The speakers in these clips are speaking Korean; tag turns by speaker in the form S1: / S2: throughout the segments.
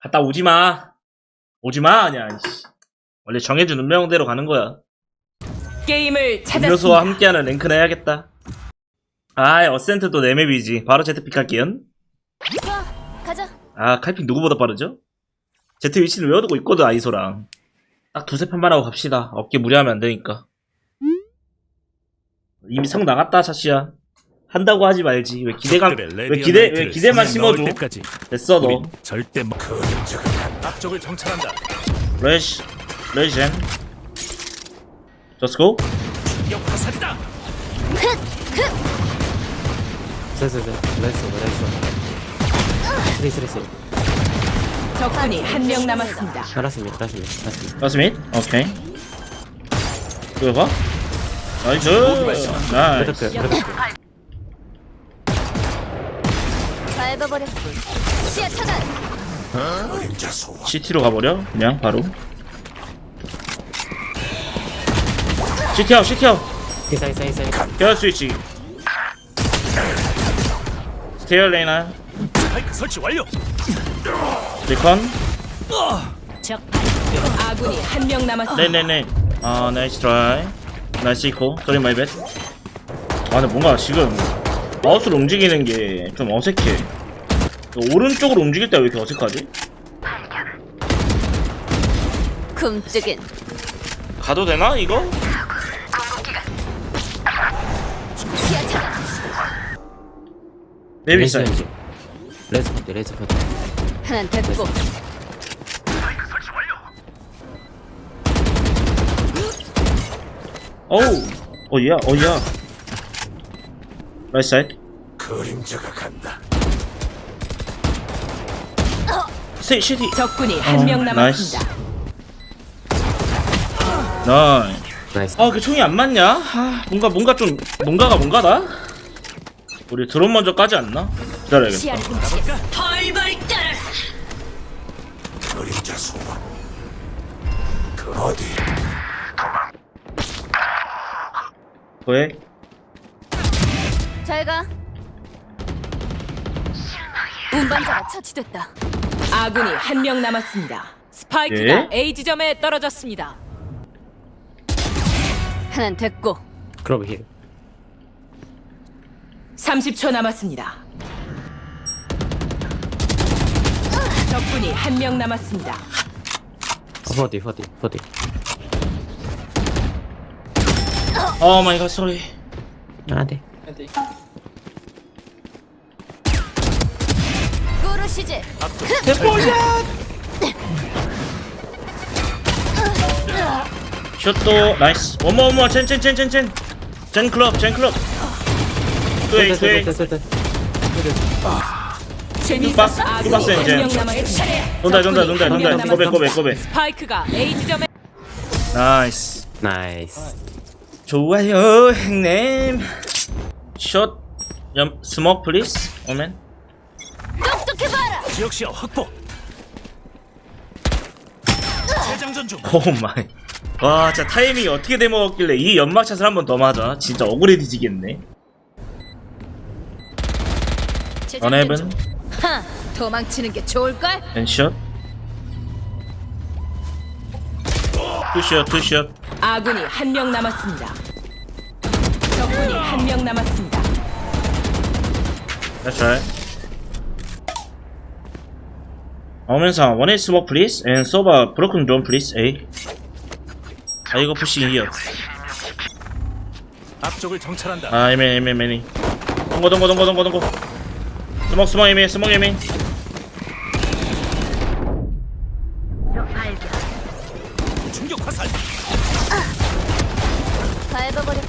S1: 갔다 오지 마. 오지 마, 아니야. 씨. 원래 정해준 운명대로 가는 거야.
S2: 게임을 찾았습니다.
S1: 음료수와 함께하는 랭크는 해야겠다. 아, 어센트도 내 맵이지. 바로 제트픽 할게요.
S3: 좋아, 가자.
S1: 아, 칼픽 누구보다 빠르죠? 제트 위치는 외워두고 있거든, 아이소랑. 딱 두세 판만 하고 갑시다. 어깨 무리하면 안 되니까. 이미 성 나갔다, 차시야. 한다고 하지 말지. 왜 기대감, 왜 기대, 왜 기대만 심어줘?
S4: 때까지
S1: 됐어, 너.
S4: 절대 뭐 앞쪽을 정찰한다.
S1: 레시, 레젠. Let's go.
S4: 역 화살이다.
S5: 됐어 됐어 됐어 됐어 쓰리 쓰리 쓰리
S2: 적군이 한 명 남았습니다.
S5: 알았습니다 알았습니다 알았습니다
S1: Last mid. 오케이. 이거 봐. 나이스. 나이스.
S3: 시야 차단.
S1: CT로 가버려. 그냥 바로. CT 아웃, CT 아웃.
S5: 인사이 인사이 인사이
S1: 케어 스위치. 스테어 레이나.
S4: 스파이크 설치 완료.
S1: 리컨.
S2: 적 아군이 한 명 남았습니다.
S1: 네네네. 아, 나이스 트라이. 나이스 이코. 소리 마이 뱃. 아, 근데 뭔가 지금 마우스로 움직이는 게 좀 어색해. 오른쪽으로 움직일 때 왜 이렇게 어색하지?
S3: 굶뜨긴.
S1: 가도 되나, 이거?
S3: 차단.
S1: 베이비
S5: 레스 레스 포트 레스 포트
S3: 하나 됐고.
S1: 어우, 어이야, 어이야. 라이트 사이드.
S4: 그림자가 간다.
S1: 시, 시티.
S2: 적군이 한명
S1: 어,
S2: 남았습니다.
S1: 나이스.
S5: 나이스
S1: 아, 그 총이 안 맞냐? 아, 뭔가, 뭔가 좀, 뭔가가 뭔가다? 우리 드론 먼저 까지 않나? 기다려야겠다.
S3: 시야를 훔치겠어.
S2: 벌벌 떨.
S4: 그림자 소환. 그 어디?
S1: 왜?
S3: 잘 가. 운반자가 처치됐다.
S2: 아군이 한 명 남았습니다. 스파이크가
S1: 예?
S2: A 지점에 떨어졌습니다.
S3: 하나 됐고.
S5: 그로브 힐
S2: 30초 남았습니다. 적군이 한 명 남았습니다.
S5: 포디 포디 포디
S1: 어 마이 갓, 소리.
S5: 아 네
S3: 꾸르시지.
S1: 슛도 나이스. 원모, 원모, 첸, 첸, 첸, 첸, 첸. 젠 클럽, 젠 클럽. 뚜이.
S5: 됐어 됐어
S1: 뚜박스,
S2: 아군이
S1: 뚜박스
S2: 한
S1: 이제. 돈다,
S2: 적군이
S1: 돈다.
S2: 한명
S1: 꼬베, 꼬베. 꼬베.
S2: 스파이크가 A 지점에
S1: 나이스.
S5: 나이스
S1: 좋아요, 형님. 슛. 염, 스모크, 플리즈. 오멘.
S3: 똑똑해봐라.
S4: 지역 시야 확보. 재장전 중.
S1: 오 마이. 와, 진짜 타이밍이 어떻게 돼먹었길래 이 연막샷을 한 번 더 맞아. 진짜 억울해 뒤지겠네. 원헤븐,
S3: 하, 도망치는 게 좋을걸?
S1: 앤샷. 투샷, 투샷.
S2: 아군이 한 명 남았습니다. 적군이 한 명 남았습니다.
S1: That's right. 오면서 one is smoke please and soba broken drone please A. 아 이거 pushing here.
S4: 앞쪽을 정찰한다.
S1: 아 에메 에메 에메니. 동거 동거 동거 동거 동거. 스모ke 스모ke 에메 스모ke 에메.
S4: 충격 화살.
S3: 밟아버렸.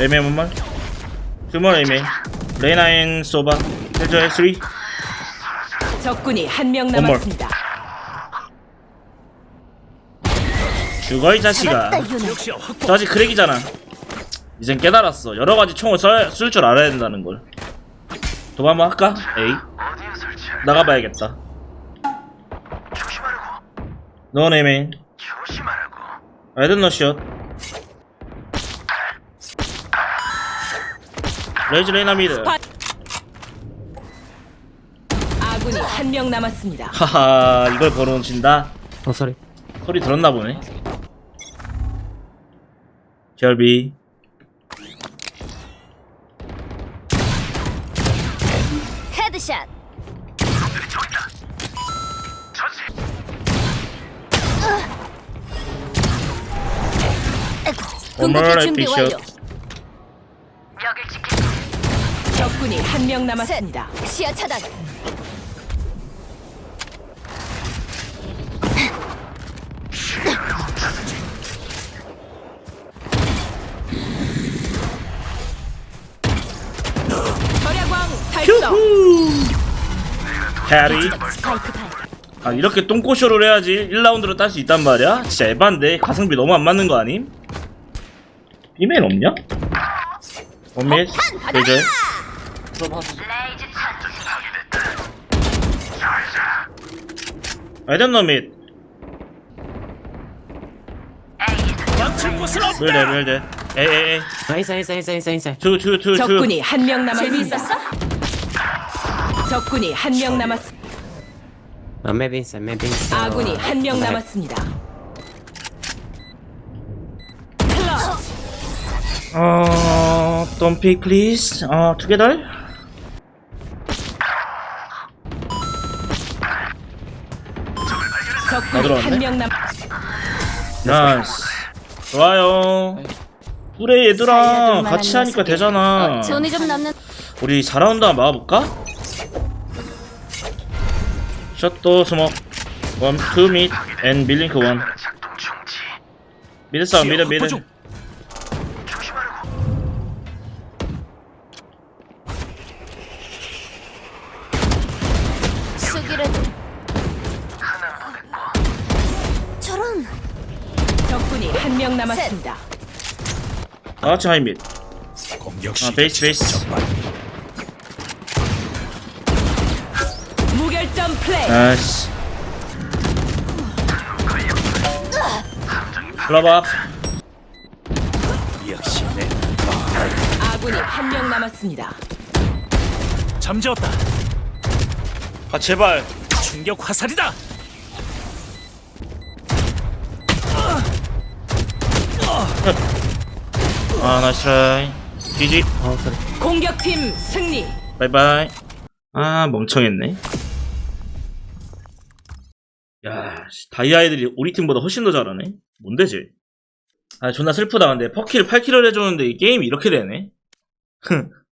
S1: 에메 뭔말? 스몰 에메. 레나인 소바. 해저 3.
S2: 적군이 한명
S1: more.
S2: 남았습니다.
S1: 죽어 이 자식아. 저 아직 크랙이잖아. 이젠 깨달았어. 여러 가지 총을 쓸 줄 알아야 된다는 걸. 도박 한번 할까? 에이. 나가봐야겠다. Name. I don't know shot. 레이즈 레이나 미드.
S2: 아군이 한 명 남았습니다.
S1: 하하 이걸 걸어놓친다?
S5: 어 쏘리
S1: 소리 들었나 보네. 결비.
S3: 헤드샷. 공격기 어머나
S2: 적군이 한 명 남았습니다.
S3: 시야 차단.
S2: 절야광 달성.
S1: 해리
S3: 스파이크 발.
S1: 아 이렇게 똥꼬쇼를 해야지 1라운드로 딸 수 있단 말이야? 진짜 에반데 가성비 너무 안 맞는 거 아님? 비메일 없냐? 원 밋 이제 아이던 너밋
S4: 망칠 곳은 없다.
S1: 밀대 밀대 에에에
S5: 나이스 나이스 나이스 나이스 나이스
S1: 투투투 투
S2: 적군이 한 명 남았습니다. 적군이 한 명 남았습니다.
S5: 아맵 인사 맵 인사
S2: 아군이 한 명 남았습니다. 클럽
S1: 어... Don't pick please 어... together?
S2: 적군이
S1: 들어왔네.
S2: 한명 남.
S1: 나이스 좋아요 그래 얘들아 같이 하니까 되잖아
S3: 어, 돈이 좀 남는.
S1: 우리 4라운드 한번 막아볼까? 샷도 스모크 원, 투 밋, 앤 밀링크 원 미드 싸움 미드 미드.
S3: 수기를.
S2: 한명 남았습니다.
S1: 다같이 하이 밋
S4: 공격
S1: 아,
S4: 시.
S1: 베이스 베이스
S2: 무결점 플레이.
S1: 나이스 클럽업
S4: 역시 내
S2: 아군이 한 명 남았습니다.
S4: 잠재웠다.
S1: 아 제발
S4: 충격 화살이다.
S1: 아 나이스 트라이 GG.
S5: 어 쏘리
S2: 공격팀 승리.
S1: 바이바이 아 멍청했네. 야 씨, 다이아 애들이 우리 팀보다 훨씬 더 잘하네. 뭔데 쟤? 아 존나 슬프다. 근데 퍼키를 8킬을 해줬는데 이 게임이 이렇게 되네